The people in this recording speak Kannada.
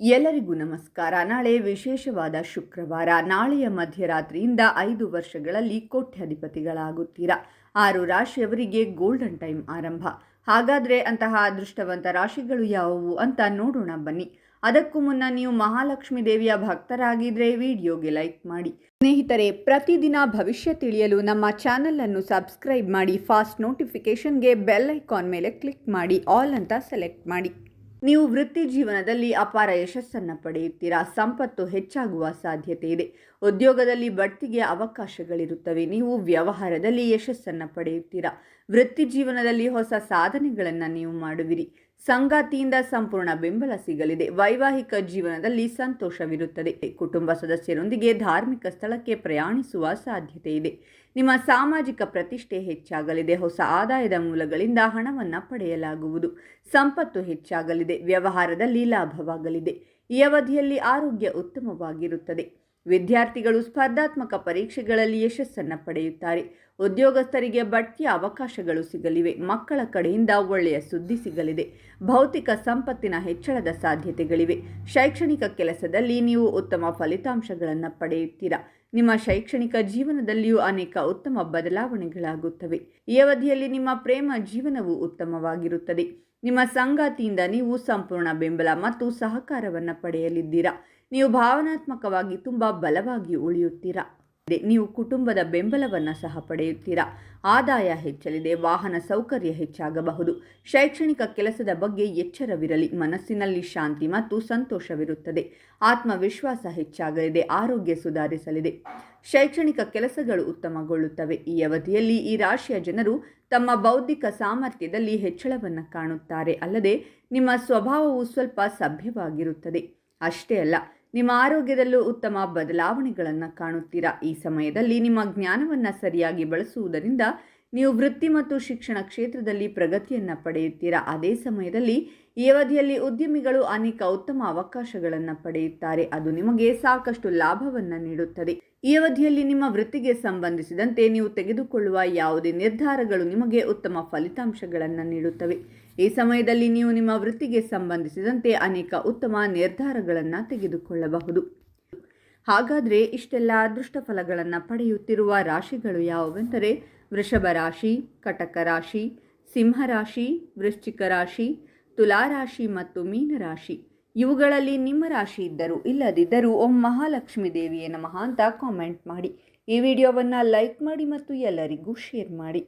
ಎಲ್ಲರಿಗೂ ನಮಸ್ಕಾರ. ನಾಳೆ ವಿಶೇಷವಾದ ಶುಕ್ರವಾರ. ನಾಳೆಯ ಮಧ್ಯರಾತ್ರಿಯಿಂದ ಐದು ವರ್ಷಗಳಲ್ಲಿ ಕೋಟ್ಯಾಧಿಪತಿಗಳಾಗುತ್ತೀರಾ? ಆರು ರಾಶಿಯವರಿಗೆ ಗೋಲ್ಡನ್ ಟೈಮ್ ಆರಂಭ. ಹಾಗಾದರೆ ಅಂತಹ ಅದೃಷ್ಟವಂತ ರಾಶಿಗಳು ಯಾವುವು ಅಂತ ನೋಡೋಣ ಬನ್ನಿ. ಅದಕ್ಕೂ ಮುನ್ನ ನೀವು ಮಹಾಲಕ್ಷ್ಮಿ ದೇವಿಯ ಭಕ್ತರಾಗಿದ್ದರೆ ವಿಡಿಯೋಗೆ ಲೈಕ್ ಮಾಡಿ. ಸ್ನೇಹಿತರೆ, ಪ್ರತಿದಿನ ಭವಿಷ್ಯ ತಿಳಿಯಲು ನಮ್ಮ ಚಾನಲನ್ನು ಸಬ್ಸ್ಕ್ರೈಬ್ ಮಾಡಿ, ಫಾಸ್ಟ್ ನೋಟಿಫಿಕೇಷನ್ಗೆ ಬೆಲ್ ಐಕಾನ್ ಮೇಲೆ ಕ್ಲಿಕ್ ಮಾಡಿ, ಆಲ್ ಅಂತ ಸೆಲೆಕ್ಟ್ ಮಾಡಿ. ನೀವು ವೃತ್ತಿ ಜೀವನದಲ್ಲಿ ಅಪಾರ ಯಶಸ್ಸನ್ನು ಪಡೆಯುತ್ತೀರಾ? ಸಂಪತ್ತು ಹೆಚ್ಚಾಗುವ ಸಾಧ್ಯತೆ ಇದೆ. ಉದ್ಯೋಗದಲ್ಲಿ ಬಡ್ತಿಗೆ ಅವಕಾಶಗಳಿರುತ್ತವೆ. ನೀವು ವ್ಯವಹಾರದಲ್ಲಿ ಯಶಸ್ಸನ್ನು ಪಡೆಯುತ್ತೀರಾ? ವೃತ್ತಿ ಜೀವನದಲ್ಲಿ ಹೊಸ ಸಾಧನೆಗಳನ್ನು ನೀವು ಮಾಡುವಿರಿ. ಸಂಗಾತಿಯಿಂದ ಸಂಪೂರ್ಣ ಬೆಂಬಲ ಸಿಗಲಿದೆ. ವೈವಾಹಿಕ ಜೀವನದಲ್ಲಿ ಸಂತೋಷವಿರುತ್ತದೆ. ಕುಟುಂಬ ಸದಸ್ಯರೊಂದಿಗೆ ಧಾರ್ಮಿಕ ಸ್ಥಳಕ್ಕೆ ಪ್ರಯಾಣಿಸುವ ಸಾಧ್ಯತೆ ಇದೆ. ನಿಮ್ಮ ಸಾಮಾಜಿಕ ಪ್ರತಿಷ್ಠೆ ಹೆಚ್ಚಾಗಲಿದೆ. ಹೊಸ ಆದಾಯದ ಮೂಲಗಳಿಂದ ಹಣವನ್ನು ಪಡೆಯಲಾಗುವುದು. ಸಂಪತ್ತು ಹೆಚ್ಚಾಗಲಿದೆ. ವ್ಯವಹಾರದಲ್ಲಿ ಲಾಭವಾಗಲಿದೆ. ಈ ಅವಧಿಯಲ್ಲಿ ಆರೋಗ್ಯ ಉತ್ತಮವಾಗಿರುತ್ತದೆ. ವಿದ್ಯಾರ್ಥಿಗಳು ಸ್ಪರ್ಧಾತ್ಮಕ ಪರೀಕ್ಷೆಗಳಲ್ಲಿ ಯಶಸ್ಸನ್ನು ಪಡೆಯುತ್ತಾರೆ. ಉದ್ಯೋಗಸ್ಥರಿಗೆ ಬಡ್ತಿಯ ಅವಕಾಶಗಳು ಸಿಗಲಿವೆ. ಮಕ್ಕಳ ಕಡೆಯಿಂದ ಒಳ್ಳೆಯ ಸುದ್ದಿ ಸಿಗಲಿದೆ. ಭೌತಿಕ ಸಂಪತ್ತಿನ ಹೆಚ್ಚಳದ ಸಾಧ್ಯತೆಗಳಿವೆ. ಶೈಕ್ಷಣಿಕ ಕೆಲಸದಲ್ಲಿ ನೀವು ಉತ್ತಮ ಫಲಿತಾಂಶಗಳನ್ನು ಪಡೆಯುತ್ತೀರಾ. ನಿಮ್ಮ ಶೈಕ್ಷಣಿಕ ಜೀವನದಲ್ಲಿಯೂ ಅನೇಕ ಉತ್ತಮ ಬದಲಾವಣೆಗಳಾಗುತ್ತವೆ. ಈ ಅವಧಿಯಲ್ಲಿ ನಿಮ್ಮ ಪ್ರೇಮ ಜೀವನವು ಉತ್ತಮವಾಗಿರುತ್ತದೆ. ನಿಮ್ಮ ಸಂಗಾತಿಯಿಂದ ನೀವು ಸಂಪೂರ್ಣ ಬೆಂಬಲ ಮತ್ತು ಸಹಕಾರವನ್ನು ಪಡೆಯಲಿದ್ದೀರಾ? ನೀವು ಭಾವನಾತ್ಮಕವಾಗಿ ತುಂಬ ಬಲವಾಗಿ ಉಳಿಯುತ್ತೀರಾ? ನೀವು ಕುಟುಂಬದ ಬೆಂಬಲವನ್ನು ಸಹ ಪಡೆಯುತ್ತೀರಾ? ಆದಾಯ ಹೆಚ್ಚಲಿದೆ, ವಾಹನ ಸೌಕರ್ಯ ಹೆಚ್ಚಾಗಬಹುದು. ಶೈಕ್ಷಣಿಕ ಕೆಲಸದ ಬಗ್ಗೆ ಎಚ್ಚರವಿರಲಿ, ಮನಸ್ಸಿನಲ್ಲಿ ಶಾಂತಿ ಮತ್ತು ಸಂತೋಷವಿರುತ್ತದೆ. ಆತ್ಮವಿಶ್ವಾಸ ಹೆಚ್ಚಾಗಲಿದೆ, ಆರೋಗ್ಯ ಸುಧಾರಿಸಲಿದೆ. ಶೈಕ್ಷಣಿಕ ಕೆಲಸಗಳು ಉತ್ತಮಗೊಳ್ಳುತ್ತವೆ. ಈ ಅವಧಿಯಲ್ಲಿ ಈ ರಾಶಿಯ ಜನರು ತಮ್ಮ ಬೌದ್ಧಿಕ ಸಾಮರ್ಥ್ಯದಲ್ಲಿ ಹೆಚ್ಚಳವನ್ನು ಕಾಣುತ್ತಾರೆ. ಅಲ್ಲದೆ, ನಿಮ್ಮ ಸ್ವಭಾವವು ಸ್ವಲ್ಪ ಸಭ್ಯವಾಗಿರುತ್ತದೆ. ಅಷ್ಟೇ ಅಲ್ಲ, ನಿಮ್ಮ ಆರೋಗ್ಯದಲ್ಲೂ ಉತ್ತಮ ಬದಲಾವಣೆಗಳನ್ನು ಕಾಣುತ್ತೀರಾ? ಈ ಸಮಯದಲ್ಲಿ ನಿಮ್ಮ ಜ್ಞಾನವನ್ನು ಸರಿಯಾಗಿ ಬಳಸುವುದರಿಂದ ನೀವು ವೃತ್ತಿ ಮತ್ತು ಶಿಕ್ಷಣ ಕ್ಷೇತ್ರದಲ್ಲಿ ಪ್ರಗತಿಯನ್ನು ಪಡೆಯುತ್ತೀರಾ? ಅದೇ ಸಮಯದಲ್ಲಿ ಈ ಅವಧಿಯಲ್ಲಿ ಉದ್ಯಮಿಗಳು ಅನೇಕ ಉತ್ತಮ ಅವಕಾಶಗಳನ್ನು ಪಡೆಯುತ್ತಾರೆ. ಅದು ನಿಮಗೆ ಸಾಕಷ್ಟು ಲಾಭವನ್ನು ನೀಡುತ್ತದೆ. ಈ ಅವಧಿಯಲ್ಲಿ ನಿಮ್ಮ ವೃತ್ತಿಗೆ ಸಂಬಂಧಿಸಿದಂತೆ ನೀವು ತೆಗೆದುಕೊಳ್ಳುವ ಯಾವುದೇ ನಿರ್ಧಾರಗಳು ನಿಮಗೆ ಉತ್ತಮ ಫಲಿತಾಂಶಗಳನ್ನು ನೀಡುತ್ತವೆ. ಈ ಸಮಯದಲ್ಲಿ ನೀವು ನಿಮ್ಮ ವೃತ್ತಿಗೆ ಸಂಬಂಧಿಸಿದಂತೆ ಅನೇಕ ಉತ್ತಮ ನಿರ್ಧಾರಗಳನ್ನು ತೆಗೆದುಕೊಳ್ಳಬಹುದು. ಹಾಗಾದರೆ ಇಷ್ಟೆಲ್ಲ ಅದೃಷ್ಟ ಫಲಗಳನ್ನು ಪಡೆಯುತ್ತಿರುವ ರಾಶಿಗಳು ಯಾವುವೆಂದರೆ ವೃಷಭ ರಾಶಿ, ಕಟಕ ರಾಶಿ ಸಿಂಹರಾಶಿ ವೃಶ್ಚಿಕ ರಾಶಿ ತುಲಾರಾಶಿ ಮತ್ತು ಮೀನರಾಶಿ ಇವುಗಳಲ್ಲಿ ನಿಮ್ಮ ರಾಶಿ ಇದ್ದರೂ ಇಲ್ಲದಿದ್ದರೂ ಓಂ ಮಹಾಲಕ್ಷ್ಮಿ ದೇವಿಯೇ ನಮಃ ಅಂತ ಕಾಮೆಂಟ್ ಮಾಡಿ. ಈ ವಿಡಿಯೋವನ್ನು ಲೈಕ್ ಮಾಡಿ ಮತ್ತು ಎಲ್ಲರಿಗೂ ಶೇರ್ ಮಾಡಿ.